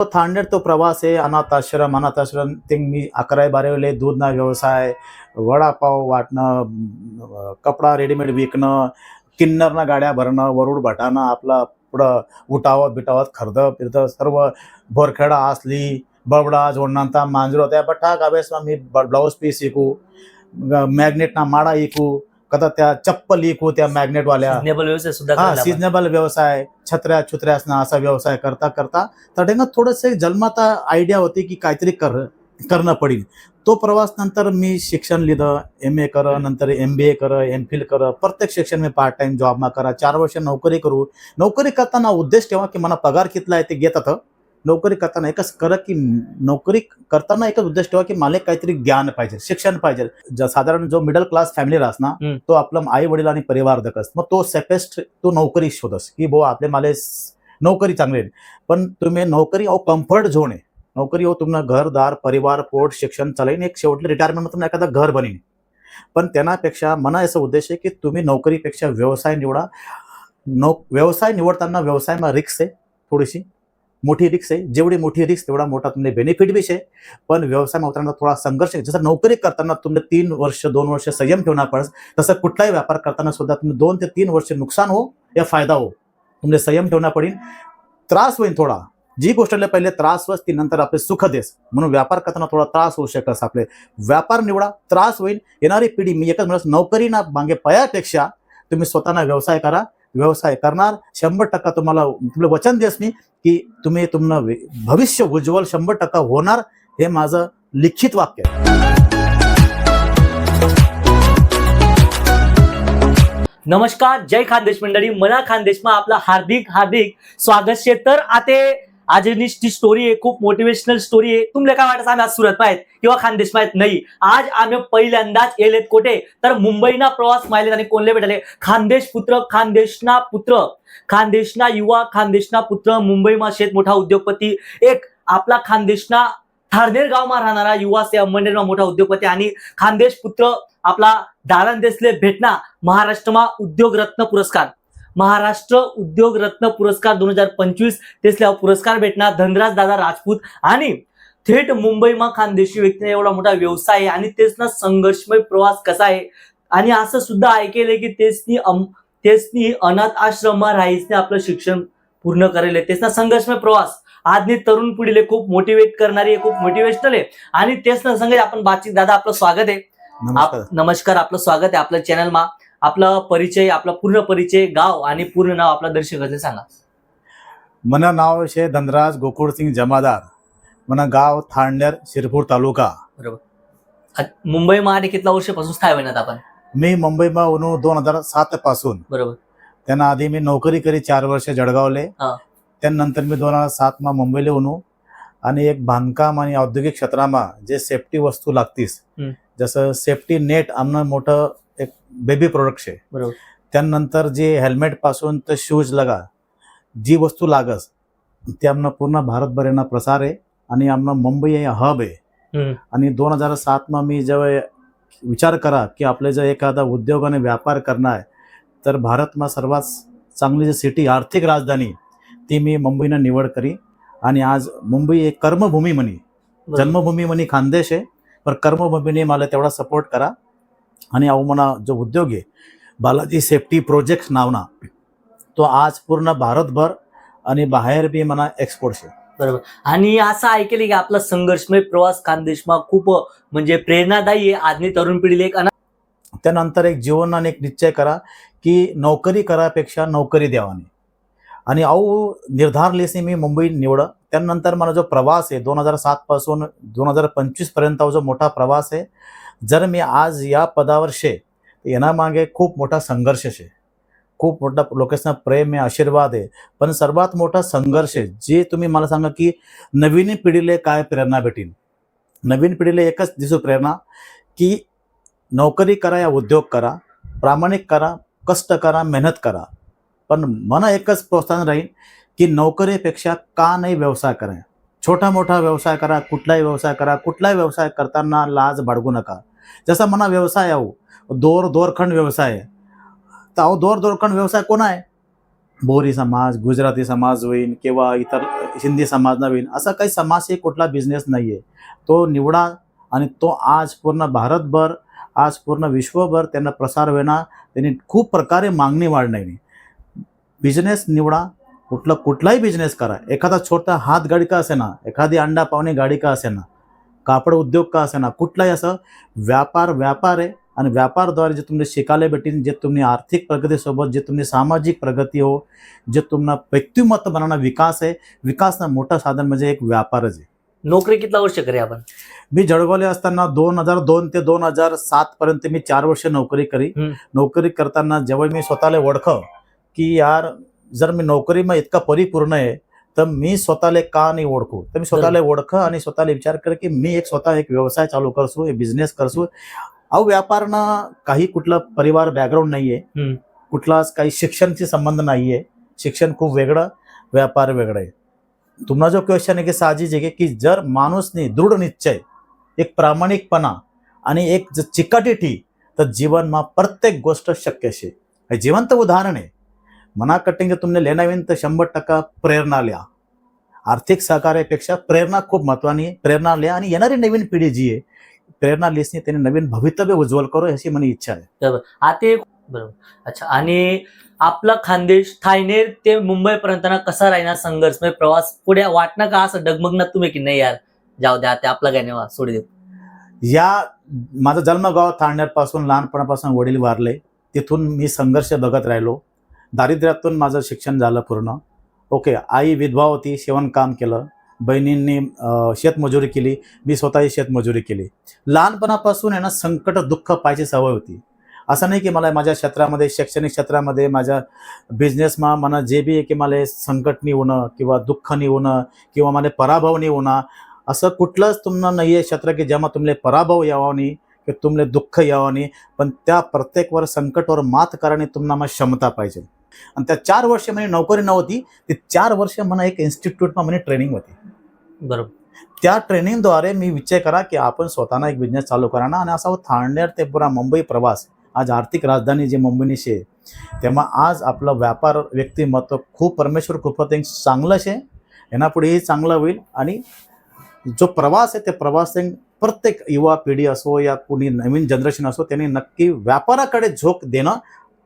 तो तो प्रवास आहे अनाथ आश्रम अनाथ आश्रम ते मी अकरावी बारावीले दूधना व्यवसाय वडापाव वाटणं कपडा रेडीमेड विकणं किन्नरना गाड्या भरणं वरुड भटानं आपला पुढं उठावत बिटावत खर्द फिरतं सर्व बोरखेडा असली बबडा जोडणांता मांजरो त्या बठा गावेसमा मी ब्लाऊज पीस विकू मॅग्नेटना माडा विकू कदा त्या चप्पल विकू त्या मॅग्नेटवाल्या. सिजनेबल व्यवसाय सुद्धा हा. सिजनेबल व्यवसाय छत्र्या छुत्र्यासना असा व्यवसाय करता करता तडेनं थोडंसं जन्माता आयडिया होती की काहीतरी कर करणं पडेल तो प्रवास नंतर मी शिक्षण लिहिलं एम ए कर नंतर एम बी ए कर एम फिल कर. प्रत्येक शिक्षण मी पार्ट टाइम जॉबमा करा. चार वर्ष नोकरी करू. नोकरी करताना उद्देश ठेवा की मला पगार कितला आहे ते घेतात नोकरी करताना एकच कर की नोकरी करताना एकच उद्देश ठेवा की मला काहीतरी ज्ञान पाहिजे शिक्षण पाहिजे. ज- साधारण जो मिडल क्लास फॅमिली राहस ना. तो आपलं आई वडील आणि परिवार दकस मग तो सेपेस्ट तो नोकरी शोधस की बो आपले माले नोकरी चांगली. पण तुम्ही नोकरी अहो कम्फर्ट झोन आहे. नोकरी हो तुम्हाला घरदार परिवार पोट शिक्षण चालईन एक शेवटले रिटायरमेंट एखादा घर बनीन पण त्यापेक्षा मना असा उद्देश आहे की तुम्ही नोकरीपेक्षा व्यवसाय निवडा. नो व्यवसाय निवडताना व्यवसायमा रिक्स आहे थोडीशी. मोठी रिक्स आहे. जेवढी मोठी रिक्स तेवढा मोठा तुम्ही बेनिफिट विषय पण व्यवसाय उतरताना थोडा संघर्ष आहे. जसं नोकरी करताना तुम्ही तीन वर्ष दोन वर्ष संयम ठेवणार पडस तसं कुठलाही व्यापार करताना सुद्धा तुम्ही दोन ते तीन वर्ष नुकसान हो या फायदा हो. तुमले संयम ठेवणार पडेल त्रास होईल थोडा. जी गोष्टला पहिले त्रास होस ती नंतर आपले सुख देस. म्हणून व्यापार करताना थोडा त्रास होऊ शकस आपले. व्यापार निवडा त्रास होईल येणारी पिढी मी एकच म्हणत नोकरी ना मागे पयापेक्षा तुम्ही स्वतःना व्यवसाय करा. व्यवसाय करणार शंभर टक्का तुम्हाला तुला वचन देस मी. की तुम्ही तुमनं भविष्य उज्ज्वल शंभर टक्का होणार हे माझं लिखित वाक्य आहे. नमस्कार जय खानदेश मंडळी. मना खानदेशमा आपला हार्दिक हार्दिक स्वागत शे तर आते आजची स्टोरी आहे खूप मोटिवेशनल स्टोरी आहे. तुम्हाला काय वाटत आम्ही आज सुरत पाहित किंवा खानदेश माहीत नाही. आज आम्ही पहिल्यांदाच येलेत कोठे? तर मुंबईना प्रवास माहिलेत आणि कोणले भेटले? खानदेश पुत्र खानदेशना पुत्र. खानदेशना युवा खानदेशना पुत्र. मुंबईमा शेत मोठा उद्योगपती. एक आपला खानदेशना थारनेर गावमा राहणारा युवा से अंबनेरमा मोठा उद्योगपती आणि खानदेश पुत्र आपला दालन देसले भेटना महाराष्ट्रमा उद्योग रत्न पुरस्कार. महाराष्ट्र उद्योग रत्न पुरस्कार दोन हजार पंचवीस तेसल्या पुरस्कार भेटणार धनराज दादा राजपूत आणि थेट मुंबईमा खानदेशी व्यक्तीने एवढा मोठा व्यवसाय आहे आणि तेच ना संघर्षमय प्रवास कसा आहे? आणि असं सुद्धा ऐकेलंय की तेचनी तेचनी अनाथ आश्रमा राहीसने आपलं शिक्षण पूर्ण करेल. तेच ना संघर्षमय प्रवास. आजनी तरुण पिढीले खूप मोटिवेट करणारी आहे खूप मोटिवेशनल आहे. आणि तेच ना संगत आपण बातचीत दादा आपलं स्वागत आहे. नमस्कार. आप- नमस्कार आपलं स्वागत आहे आपल्या चॅनलमा आपला परिचय आपला पूर्ण परिचय गाव आणि पूर्ण नाव आपला दर्शकाचे सांगा. मना नाव शे धनराज गोकुळसिंग जमादार. मना गाव थांडनेर शिरपूर तालुका. आ- मुंबई महापालिकेतला वर्षापासून स्थाय होईनात आपण? मी मुंबईमा उनू दोन हजार सात पासून. बरोबर. त्यांना आधी मी नोकरी करी चार वर्ष जळगावले. त्यानंतर मी दोन हजार सातमा मुंबईला उनू आणि एक बांधकाम आणि औद्योगिक क्षेत्रामा जे सेफ्टी वस्तू लागतीस. जसं सेफ्टी नेट आमनं मोठं बेबी प्रोडक्ट शे बरोबर. त्यानंतर जे हेल्मेटपासून तर शूज लगा जी वस्तू लागस ते आमनं पूर्ण भारतभरेना प्रसार आहे आणि आमनं मुंबई हे हब आहे. आणि दोन हजार सातमा मी जेव्हा विचार करा की आपले जर एखादा उद्योग आणि व्यापार करणार आहे तर भारतमा सर्वात चांगली जी सिटी आर्थिक राजधानी ती मी मुंबईनं निवड करी. आणि आज मुंबई एक कर्मभूमी म्हणी. जन्मभूमी म्हणी खानदेश आहे पण कर्मभूमीने मला तेवढा सपोर्ट करा. आणि अहो म्हणा जो उद्योग आहे बालाजी सेफ्टी प्रोजेक्ट नावना तो आज पूर्ण भारतभर आणि बाहेर बी म्हणा एक्सपोर्ट आहे आणि असं ऐकेले की आपला संघर्षमय प्रवास खानदेशमा खूप म्हणजे प्रेरणादायी आहे. आजनी तरुण पिढीला एक अना- त्यानंतर एक जीवनाने एक निश्चय करा की नोकरी करापेक्षा नोकरी द्यावानी. आणि अहो निर्धार लेसी मी मुंबई निवड. त्यानंतर मला जो प्रवास आहे दोन हजार सातपासून दोन हजार पंचवीसपर्यंत जो मोठा प्रवास आहे जर मी आज या पदावर शे येण्यामागे खूप मोठा संघर्ष शे. खूप मोठा लोकांना प्रेम आहे आशीर्वाद आहे पण सर्वात मोठा संघर्ष आहे जे तुम्ही मला सांगा की नवीन पिढीले काय प्रेरणा भेटेल नवीन पिढीला एकच दिसू प्रेरणा की नोकरी करा या उद्योग करा प्रामाणिक करा कष्ट करा मेहनत करा. पण मला एकच प्रोत्साहन राहील की नोकरीपेक्षा का नाही व्यवसाय करा छोटा मोठा व्यवसाय करा कुठलाही व्यवसाय करा कुठलाही व्यवसाय करताना लाज बाळगू नका. जसा म्हणा व्यवसाय आहो दोर दोरखंड व्यवसाय आहे. तर अहो दोर दोरखंड व्यवसाय कोण आहे? बोरी समाज गुजराती समाज होईन किंवा इतर हिंदी समाज नवीन असा काही समाज हे कुठला बिझनेस नाही आहे तो निवडा आणि तो आज पूर्ण भारतभर आज पूर्ण विश्वभर त्यांना प्रसार होणार त्यांनी खूप प्रकारे मागणी वाढणार. बिझनेस निवडा कुठला कुठलाही बिझनेस करा. एखादा छोटा हातगाडी का असेना एखादी अंडा पावणे गाडी का असेना कापड उद्योग का असेना कुठलाही असं व्यापार व्यापार आहे. आणि व्यापारद्वारे जे तुम्ही शिकायला भेटेन जे तुम्ही आर्थिक प्रगतीसोबत जे तुम्ही सामाजिक प्रगती हो जे तुम्हाला व्यक्तिमत्व बनाना विकास आहे विकासनं मोठं साधन म्हणजे एक व्यापारच आहे. नोकरी कितला वर्ष करे आपण? मी जळगावले असताना दोन हजार दोन ते दोन हजार सात पर्यंत मी चार वर्ष नोकरी करी. नोकरी करताना जेव्हा मी स्वतःला ओळख की यार जर मी नोकरीમાં इतका परिपूर्ण आहे तर मी स्वतःला का नाही ओळखू? तर मी स्वतःला ओळख आणि स्वतःला विचार कर की मी एक स्वतः एक व्यवसाय चालू करसू एक बिझनेस करसू अहो व्यापारनं काही कुठलं परिवार बॅकग्राऊंड नाहीये. कुठलाच काही शिक्षणशी संबंध नाहीये. शिक्षण खूप वेगळं व्यापार वेगळं आहे. तुम्हाला जो क्वेश्चन आहे की साहजिक आहे की जर माणूसने दृढ निश्चय एक प्रामाणिकपणा आणि एक चिकाटी ठी तर जीवनमा प्रत्येक गोष्ट शक्य शे हे जिवंत उदाहरण आहे. मना कटिंग तुमने लेना होईन तर शंभर टक्का प्रेरणा लिहा आर्थिक सहकार्यापेक्षा प्रेरणा खूप महत्वानी आहे प्रेरणा लिहा आणि येणारी नवीन पिढी जी आहे प्रेरणा लिसनी त्यांनी नवीन भवितव्य उज्ज्वल करो अशी मला इच्छा आहे आता बरोबर। अच्छा आणि आपला खानदेश थायनेर ते मुंबई पर्यंत कसा राहणार संघर्ष म्हणजे प्रवास? पुढे वाटणं का असं डगमगणार तुम्ही की नाही यार? जाऊ द्या ते आपला काय नाही सोडी देत या माझं जन्मगाव थाळनेरपासून लहानपणापासून वडील वारले. तिथून मी संघर्ष बघत राहिलो. दारिद्र्यातून माझं शिक्षण झालं पूर्ण. ओके आई विधवा होती शेवणकाम केलं. बहिणींनी शेतमजुरी केली मी स्वतःही शेतमजुरी केली. लहानपणापासून आहे ना संकट दुःख पाहायची सवय होती. असं नाही की मला माझ्या क्षेत्रामध्ये शैक्षणिक क्षेत्रामध्ये माझ्या बिझनेसमा मला जे बी आहे की मला संकट नाही होणं किंवा दुःख नाही होणं किंवा मला पराभव नाही होणं असं कुठलंच तुम्हाला नाही आहे क्षेत्र की जेव्हा तुमले पराभव यावा नाही की तुमले दुःख यावं नाही पण त्या प्रत्येकवर संकटवर मात करणे तुम्हाला मग क्षमता पाहिजे. आणि त्या चार वर्ष म्हणे नोकरी नव्हती ते चार वर्ष म्हणा एक इन्स्टिट्यूटमध्ये म्हणे ट्रेनिंग होती. बरोबर. त्या ट्रेनिंगद्वारे मी विचार करा की आपण स्वतःना एक बिझनेस चालू करा ना आणि असा थांडेर ते पुरा मुंबई प्रवास आज आर्थिक राजधानी जी मुंबईनी शे तेव्हा आज आपलं व्यापार व्यक्तिमत्व खूप परमेश्वर कृपतेंग चांगलं शे એના पुढेही चांगलं होईल आणि जो प्रवास आहे ते प्रवास प्रत्येक युवा पिढी असो या कुणी नवीन जनरेशन असो त्यांनी नक्की व्यापाराकडे झोक देणं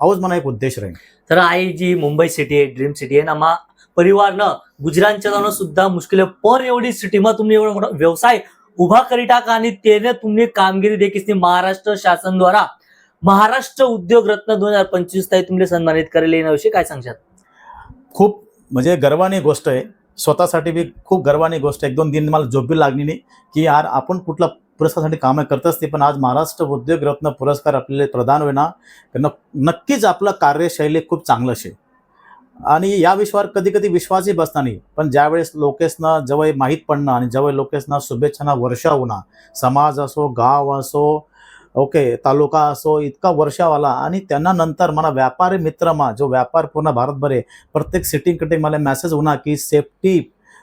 हाच मला एक उद्देश राहील तर आई जी मुंबई सिटी आहे ड्रीम सिटी आहे ना मा परिवारनं गुजरातच्या जाणं सुद्धा मुश्किल आहे. पर एवढी सिटीમાં तुम्ही एवढा मोठा व्यवसाय उभा करी टाका आणि त्याने तुम्ही कामगिरी देखील महाराष्ट्र शासन द्वारा महाराष्ट्र उद्योग रत्न दोन हजार पंचवीस ताई तुम्ही सन्मानित करेल. याविषयी काय सांगशात खूप म्हणजे गर्वानी गोष्ट आहे. स्वतःसाठी बी खूप गर्वानी गोष्ट आहे. एक दोन दिन मला झोप बी लागली नाही की यार आपण कुठला पुरस्कारासाठी कामं करतच नाही पण आज महाराष्ट्र उद्योगरत्न पुरस्कार आपल्याला प्रदान होईना. नक्कीच आपलं कार्यशैली खूप चांगलं शे आणि या विश्वावर कधी कधी विश्वासही बसणार नाही. पण ज्यावेळेस लोकेसना जवळ माहीत पडणं आणि जवळ लोकेसना शुभेच्छांना वर्षा होणं समाज असो गाव असो ओके तालुका असो इतका वर्षावाला आणि त्यांना नंतर मला व्यापारी मित्रमा जो व्यापार पूर्ण भारतभर आहे प्रत्येक सिटीकडे मला मेसेज होणार की सेफ्टी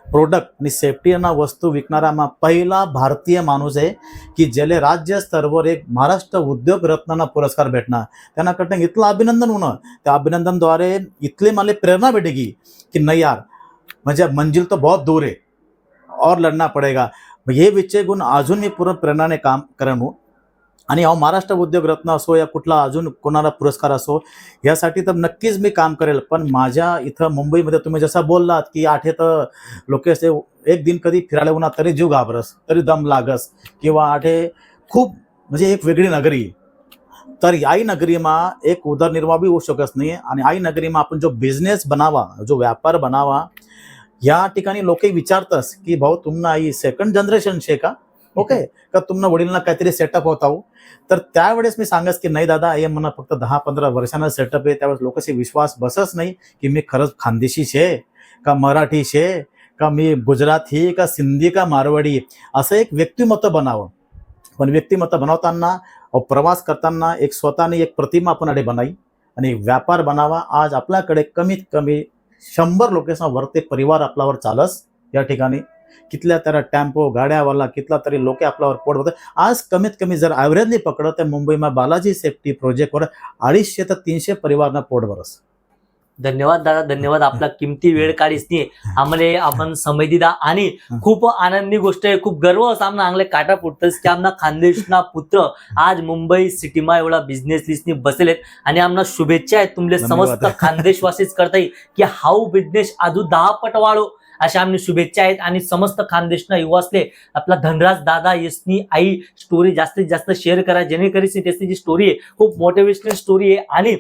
प्रोडक्ट आणि सेफ्टीना वस्तू विकणारा मा पहिला भारतीय माणूस आहे की ज्याला राज्य स्तरावर एक महाराष्ट्र उद्योग रत्नांना पुरस्कार भेटणार. त्यांना कटन इथलं अभिनंदन होणं. त्या अभिनंदनद्वारे इथले मला प्रेरणा भेटेगी की नाही यार म्हणजे मंजिल तो बहुत दूर आहे. और लढना पडेगा. हे विचय गुण अजून मी पूर्ण प्रेरणाने काम करणू आणि अहो महाराष्ट्र उद्योग रत्न असो या कुठला अजून कोणाला पुरस्कार असो यासाठी तर नक्कीच मी काम करेल. पण माझ्या इथं मुंबईमध्ये तुम्ही जसं बोललात की आठ तर लोक असे एक दिन कधी फिरायला होणार तरी जीव घाबरस तरी दम लागस किंवा आठे खूप म्हणजे एक वेगळी नगरी. तर आई नगरीमा एक उदरनिर्वाह बी होऊ शकत नाही आणि आई नगरीमा आपण जो बिझनेस बनावा जो व्यापार बनावा या ठिकाणी लोक विचारतस की भाऊ तुम्हाला आई सेकंड जनरेशन शे का? ओके. का तुम्हाला वडीलना काहीतरी सेटअप होता हो तर त्यावेळेस मी सांगस की नाही दादा हे मला फक्त दहा पंधरा वर्षांना सेटअप आहे. त्यावेळेस लोकांशी विश्वास बसच नाही की मी खरंच खानदेशी शे का मराठी शे का मी गुजराती का सिंधी का मारवाडी. असं एक व्यक्तिमत्व बनावं. पण व्यक्तिमत्व बनवताना प्रवास करताना एक स्वतःने एक प्रतिमा आपण अडे बनाई आणि एक व्यापार बनावा. आज आपल्याकडे कमीत कमी शंभर लोकेशन वरते परिवार आपल्यावर चालस या ठिकाणी. कितल्या तरी टेम्पो गाड्यावाला कितला तरी लोक आपल्यावर पोट होतं आज कमीत कमी जर ॲव्हरेजली पकडलं तर मुंबईमा बालाजी सेफ्टी प्रोजेक्टवर अडीचशे ते तीनशे परिवारना पोट भरस. धन्यवाद दादा धन्यवाद. आपला किमती वेळ काढीसनी आम्हाला आपण समय दिला आणि खूप आनंदी गोष्ट आहे. खूप गर्व असा आमना आंगले काटा फुटतस की आमना खानदेशना पुत्र आज मुंबई सिटीमा एवढा बिझनेस लिस्टनी बसलेत. आणि आमना शुभेच्छा आहेत. तुमले. समस्त खानदेशवासीच करता येईल की हाऊ बिझनेस अजून दहा पट वाढो. अशा आम्ही शुभेच्छा आहेत. आणि समस्त खानदेशना युवासले आपला धनराज दादा यसनी आई स्टोरी जास्तीत जास्त शेअर करा. जेणेकरून त्याची जी स्टोरी आहे खूप मोटिवेशनल स्टोरी आहे. आणि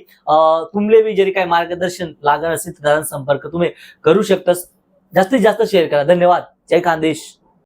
तुमले बी जरी काही मार्गदर्शन लागत असेल तर संपर्क तुम्ही करू शकतास. जास्तीत जास्त शेअर करा. धन्यवाद. जय खानदेश